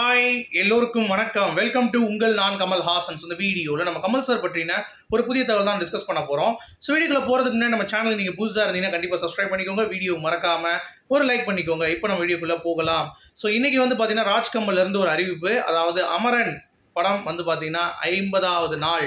Hi எல்லோருக்கும் வணக்கம். Welcome to உங்கள் நான் கமல் ஹாசன்ஸ் இந்த வீடியோவில் நம்ம கமல் சார் பற்றின ஒரு புதிய தகவல் தான் டிஸ்கஸ் பண்ண போகிறோம் ஸோ வீடியோக்குள்ள போகிறதுக்கு முன்னாடி நம்ம சேனல் நீங்கள் புதுசாக இருந்தீங்கன்னா கண்டிப்பாக சப்ஸ்கிரைப் பண்ணிக்கோங்க. வீடியோ மறக்காம ஒரு லைக் பண்ணிக்கோங்க. இப்போ நம்ம வீடியோக்குள்ளே போகலாம். ஸோ இன்றைக்கி வந்து பார்த்தீங்கன்னா ராஜ்கமல்லேருந்து ஒரு அறிவிப்பு. அதாவது அமரன் படம் வந்து பார்த்தீங்கன்னா ஐம்பதாவது நாள்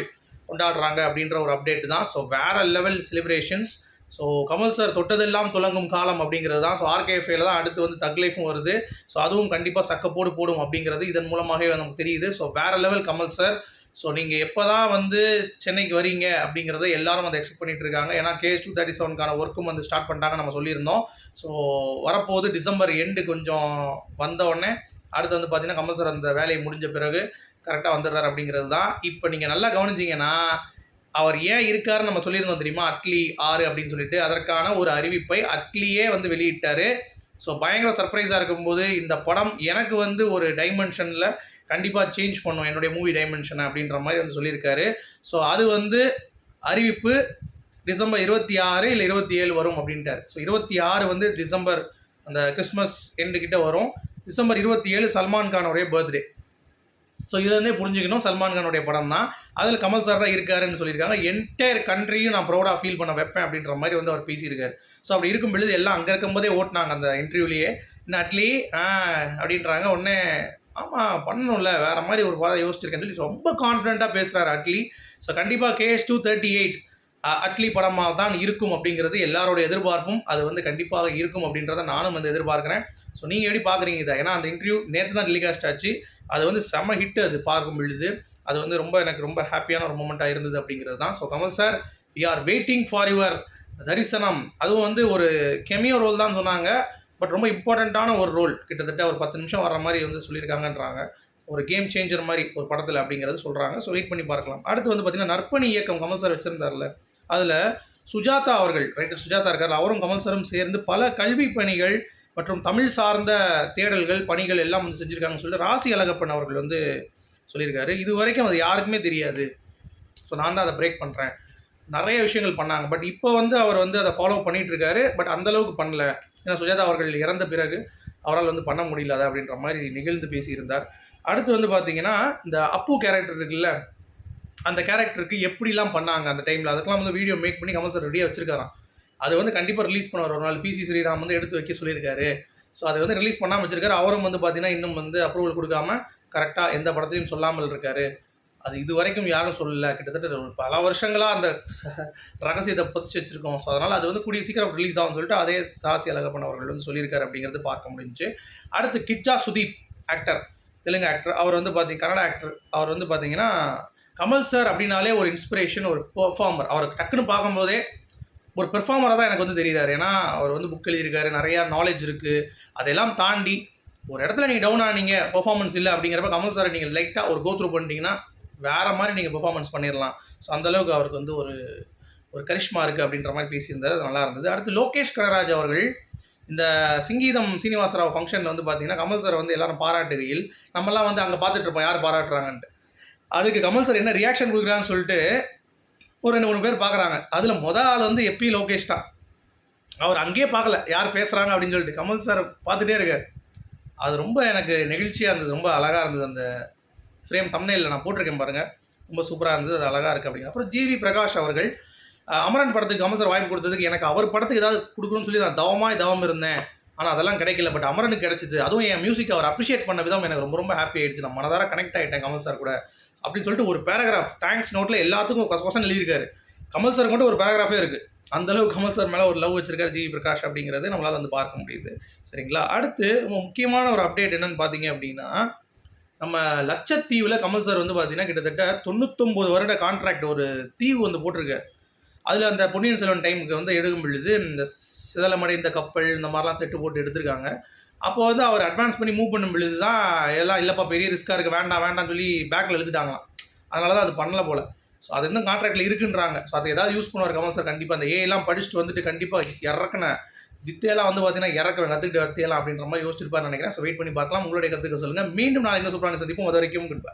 கொண்டாடுறாங்க அப்படின்ற ஒரு அப்டேட் தான். ஸோ வேற level celebrations so Kamal sir தொட்டதெல்லாம் துலங்கும் காலம் அப்படிங்கிறது தான். ஸோ ஆர்கேஎஃப்ஏல தான் அடுத்து வந்து தக் லைஃபும் வருது. ஸோ அதுவும் கண்டிப்பாக சக்கப்போடு போடும் அப்படிங்கிறது இதன் மூலமாகவே நமக்கு தெரியுது. ஸோ வேறு லெவல் கமல் சார் ஸோ நீங்கள் எப்போ தான் வந்து சென்னைக்கு வரீங்க அப்படிங்கிறத எல்லாரும் வந்து எக்ஸ்பெக்ட் பண்ணிட்டு இருக்காங்க. ஏன்னா கேஎஸ் டூ தேர்ட்டி செவனுக்கான ஒர்க்கும் வந்து ஸ்டார்ட் பண்ணிட்டாங்க நம்ம சொல்லியிருந்தோம். ஸோ வரப்போது டிசம்பர் எண்டு கொஞ்சம் வந்த உடனே அடுத்து வந்து பார்த்தீங்கன்னா கமல் சார் அந்த வேலையை முடிஞ்ச பிறகு கரெக்டாக வந்துடுறாரு அப்படிங்கிறது தான். இப்போ நீங்கள் நல்லா கவனிச்சிங்கன்னா அவர் ஏன் இருக்காருன்னு நம்ம சொல்லியிருந்தோம் தெரியுமா? அட்லி ஆறு அப்படின்னு சொல்லிட்டு. அதற்கான ஒரு அறிவிப்பை அட்லியே வந்து வெளியிட்டார். ஸோ பயங்கர சர்ப்ரைஸாக இருக்கும்போது இந்த படம் எனக்கு வந்து ஒரு டைமென்ஷனில் கண்டிப்பாக சேஞ்ச் பண்ணும். என்னுடைய மூவி டைமென்ஷன் அப்படின்ற மாதிரி வந்து சொல்லியிருக்காரு. ஸோ அது வந்து அறிவிப்பு டிசம்பர் இருபத்தி ஆறு இல்லை இருபத்தி ஏழு வரும் அப்படின்ட்டார். ஸோ இருபத்தி ஆறு வந்து டிசம்பர் அந்த கிறிஸ்மஸ் எண்டு கிட்ட வரும். டிசம்பர் இருபத்தி ஏழு சல்மான் கானுடைய பர்த்டே ஸோ இது வந்து புரிஞ்சுக்கணும். சல்மான் கானுடைய படம் தான். அதில் கமல் சார் தான் இருக்காருன்னு சொல்லியிருக்காங்க. என்டையர் கண்ட்ரியும் நான் ப்ரௌடாக ஃபீல் பண்ண வைப்பேன் அப்படின்ற மாதிரி வந்து அவர் பேசியிருக்காரு. ஸோ அப்படி இருக்கும் பொழுது எல்லாம் அங்கே இருக்கும்போதே ஓட்டினாங்க அந்த இன்டர்வியூலேயே இன்னும் அட்லி ஆ அப்படின்றாங்க. உடனே ஆமாம் பண்ணணும்ல. வேறு மாதிரி ஒரு படம் யோசிச்சிருக்கேன்னு சொல்லி ரொம்ப கான்ஃபிடென்ட்டாக பேசுகிறாரு அட்லி. ஸோ கண்டிப்பாக KS two thirty eight Atlee படமாக தான் இருக்கும் அப்படிங்கிறது எல்லாரோட எதிர்பார்ப்பும். அது வந்து கண்டிப்பாக இருக்கும் அப்படின்றத நானும் வந்து எதிர்பார்க்குறேன். ஸோ நீங்கள் எப்படி பார்க்குறீங்க இதை? ஏன்னா அந்த இன்டர்வியூ நேற்று தான் டெலிகாஸ்ட் ஆச்சு. அது வந்து செம ஹிட்டு அது பார்க்கும் பொழுது. அது வந்து ரொம்ப எனக்கு ரொம்ப ஹாப்பியான ஒரு மூமெண்ட்டாக இருந்தது அப்படிங்கிறது தான். So Kamal sir we are waiting for your தரிசனம். அதுவும் வந்து ஒரு கெமியோ ரோல் தான் சொன்னாங்க. பட் ரொம்ப இம்பார்ட்டண்ட்டான ஒரு ரோல் கிட்டத்தட்ட ஒரு பத்து நிமிஷம் வர மாதிரி வந்து சொல்லியிருக்காங்கன்றாங்க. ஒரு கேம் சேஞ்சர் மாதிரி ஒரு படத்தில் அப்படிங்கிறது சொல்கிறாங்க ஸோ வெயிட் பண்ணி பார்க்கலாம். அடுத்து வந்து பார்த்தீங்கன்னா நற்பணி இயக்கம் கமல் சார் வச்சுருந்தார்ல. அதில் சுஜாதா அவர்கள் ரைட்டர் சுஜாதா இருக்கார் அவரும் கமல் சாரும் சேர்ந்து பல கல்வி பணிகள் மற்றும் தமிழ் சார்ந்த தேடல்கள் பணிகள் எல்லாம் வந்து செஞ்சுருக்காங்கன்னு சொல்லிட்டு ராசி அழகப்பன் அவர்கள் வந்து சொல்லியிருக்காரு. இது வரைக்கும் அது யாருக்குமே தெரியாது. ஸோ நான் தான் அதை பிரேக் பண்ணுறேன் நிறைய விஷயங்கள் பண்ணாங்க. பட் இப்போ வந்து அவர் வந்து அதை ஃபாலோ பண்ணிட்டு இருக்காரு பட் அந்த அளவுக்கு பண்ணல. ஏன்னா சுஜாதா அவர்கள் இறந்த பிறகு அவரால் வந்து பண்ண முடியல அதை அப்படின்ற மாதிரி நிகழ்ந்து பேசியிருந்தார். அடுத்து வந்து பார்த்தீங்கன்னா இந்த அப்பு கேரக்டர் இருக்குல்ல அந்த கேரக்டருக்கு எப்படிலாம் பண்ணாங்க அந்த டைமில் அதுக்கெல்லாம் வந்து வீடியோ மேக் பண்ணி கமல் சார் ரெடியாக வச்சுருக்காராம். அது வந்து கண்டிப்பாக ரிலீஸ் பண்ணுவார் ஒரு நாள் பிசி ஸ்ரீராம் வந்து எடுத்து வைக்க சொல்லியிருக்காரு. ஸோ அதை வந்து ரிலீஸ் பண்ணாமல் வச்சிருக்காரு. அவரும் வந்து பார்த்தீங்கன்னா இன்னும் வந்து அப்ரூவல் கொடுக்காம கரெக்டாக எந்த படத்தையும் சொல்லாமல் இருக்காரு. அது இது வரைக்கும் யாரும் சொல்லல. கிட்டத்தட்ட ஒரு பல வருஷங்களாக அந்த ரகசியத்தை புதைச்சி வச்சுருக்கோம். ஸோ அதனால் அது வந்து கூடிய சீக்கிரம் ரிலீஸ் ஆகும்னு சொல்லிட்டு அதே ராசி அழகப்பன் அவர்கள் வந்து சொல்லியிருக்காரு அப்படிங்கிறது பார்க்க முடிஞ்சுச்சு. அடுத்து கிச்சா சுதீப் ஆக்டர் தெலுங்கு ஆக்டர் அவர் வந்து பார்த்தி கன்னட ஆக்டர் அவர் வந்து பார்த்தீங்கன்னா கமல் சார் அப்படின்னாலே ஒரு இன்ஸ்பிரேஷன் ஒரு பெர்ஃபார்மர் அவர் டக்குன்னு பார்க்கும்போதே ஒரு பெர்ஃபார்மராக தான் எனக்கு வந்து தெரியுறாரு. ஏன்னா அவர் வந்து புக் எழுதியிருக்காரு நிறையா நாலேஜ் இருக்குது அதெல்லாம் தாண்டி ஒரு இடத்துல நீங்கள் டவுன் ஆனீங்க பெர்ஃபார்மன்ஸ் இல்லை அப்படிங்கிறப்ப கமல் சார் நீங்கள் லைட்டாக ஒரு கோத்ரூ பண்ணிட்டீங்கன்னா வேறு மாதிரி நீங்கள் பெர்ஃபார்மன்ஸ் பண்ணிடலாம். ஸோ அந்தளவுக்கு அவருக்கு வந்து ஒரு ஒரு கரிஷ்மா இருக்குது அப்படின்ற மாதிரி பேசியிருந்தார். அது நல்லா இருந்தது. அடுத்து லோகேஷ் கனராஜ் அவர்கள் இந்த சிங்கீதம் சீனிவாசராவ் ஃபங்க்ஷனில் வந்து பார்த்தீங்கன்னா கமல் சார் வந்து எல்லாரும் பாராட்டுகையில் நம்மலாம் வந்து அங்கே பார்த்துட்ருப்போம் யார் பாராட்டுறாங்கன்ட்டு. அதுக்கு கமல் சார் என்ன ரியாக்ஷன் கொடுக்குறான்னு சொல்லிட்டு ஒரு ரெண்டு மூணு பேர் பார்க்குறாங்க அதில் மொதல் ஆள் வந்து எப்பி லோகேஷ் தான். அவர் அங்கேயே பார்க்கல யார் பேசுகிறாங்க அப்படின்னு சொல்லிட்டு கமல் சார் பார்த்துட்டே இருக்கார். அது ரொம்ப எனக்கு நெகிழ்ச்சியாக இருந்தது. ரொம்ப அழகாக இருந்தது அந்த ஃப்ரேம் தம்னையில் நான் போட்டிருக்கேன் பாருங்கள் ரொம்ப சூப்பராக இருந்தது. அது அழகாக இருக்குது அப்படிங்க அப்புறம் ஜிவி பிரகாஷ் அவர்கள் அமரன் படத்துக்கு கமல் சார் வாய்ப்பு கொடுத்ததுக்கு எனக்கு அவர் படத்துக்கு ஏதாவது கொடுக்கணும்னு சொல்லி நான் தவமாய் தவம் இருந்தேன். ஆனால் அதெல்லாம் கிடைக்கல. பட் அமரனுக்கு கிடைச்சிது. அதுவும் என் மியூசிக் அவர் அப்ரிஷியேட் பண்ண விதம் எனக்கு ரொம்ப ரொம்ப ஹாப்பி ஆயிடுச்சு. நான் மனதார கனெக்ட் ஆகிட்டேன் கமல் சார் கூட. அப்படின்னு சொல்லிட்டு ஒரு பேராகிராஃப் தேங்க்ஸ் நோட்டில் எல்லாத்துக்கும் கொச கொசன் எழுதியிருக்காரு. கமல் சார் மட்டும் ஒரு பேராகிராஃபே இருக்குது அந்த அளவுக்கு கமல் சார் மேலே ஒரு லவ் வச்சிருக்காரு ஜிவி பிரகாஷ் அப்படிங்கிறது நம்மளால் வந்து பார்க்க முடியுது. சரிங்களா? அடுத்து ரொம்ப முக்கியமான ஒரு அப்டேட் என்னன்னு பார்த்தீங்க அப்படின்னா நம்ம லட்சத்தீவில் கமல் சார் வந்து பார்த்தீங்கன்னா கிட்டத்தட்ட தொண்ணூத்தொம்பது வருட கான்ட்ராக்ட் ஒரு தீவு வந்து போட்டிருக்காரு. அதில் அந்த பொன்னியின் செல்வன் டைமுக்கு வந்து எடுக்கும் பொழுது இந்த சிதலமடைந்த கப்பல் இந்த மாதிரிலாம் செட்டு போட்டு எடுத்திருக்காங்க. அப்போ வந்து அவர் அட்வான்ஸ் பண்ணி மூவ் பண்ணும் பொழுது தான் எல்லாம் இல்லைப்பா பெரிய ரிஸ்க்காக இருக்குது வேண்டாம் வேண்டாம்னு சொல்லி பேக்கில் எழுதிட்டாங்களாம் அதனால தான் அது பண்ணல போல். ஸோ அது இன்னும் கான்ட்ராக்டில் இருக்குன்றாங்க. ஸோ அதை ஏதாவது யூஸ் பண்ணுவார் கமல் சார் கண்டிப்பாக அந்த ஏஎல்லாம் படிச்சுட்டு வந்துட்டு கண்டிப்பாக இறக்குன வித்தையெல்லாம் வந்து பார்த்தீங்கன்னா இறக்க கற்றுக்கிட்டு வித்தையெல்லாம் அப்படின்ற மாதிரி யோசிச்சிருப்பார் நினைக்கிறேன். ஸோ வெயிட் பண்ணி பார்க்கலாம். உங்களுடைய கற்றுக்க சொல்லுங்கள் மீண்டும் நாளைக்கு என்ன சொல்கிறாங்க சந்திப்போம் அது வரைக்கும் குட்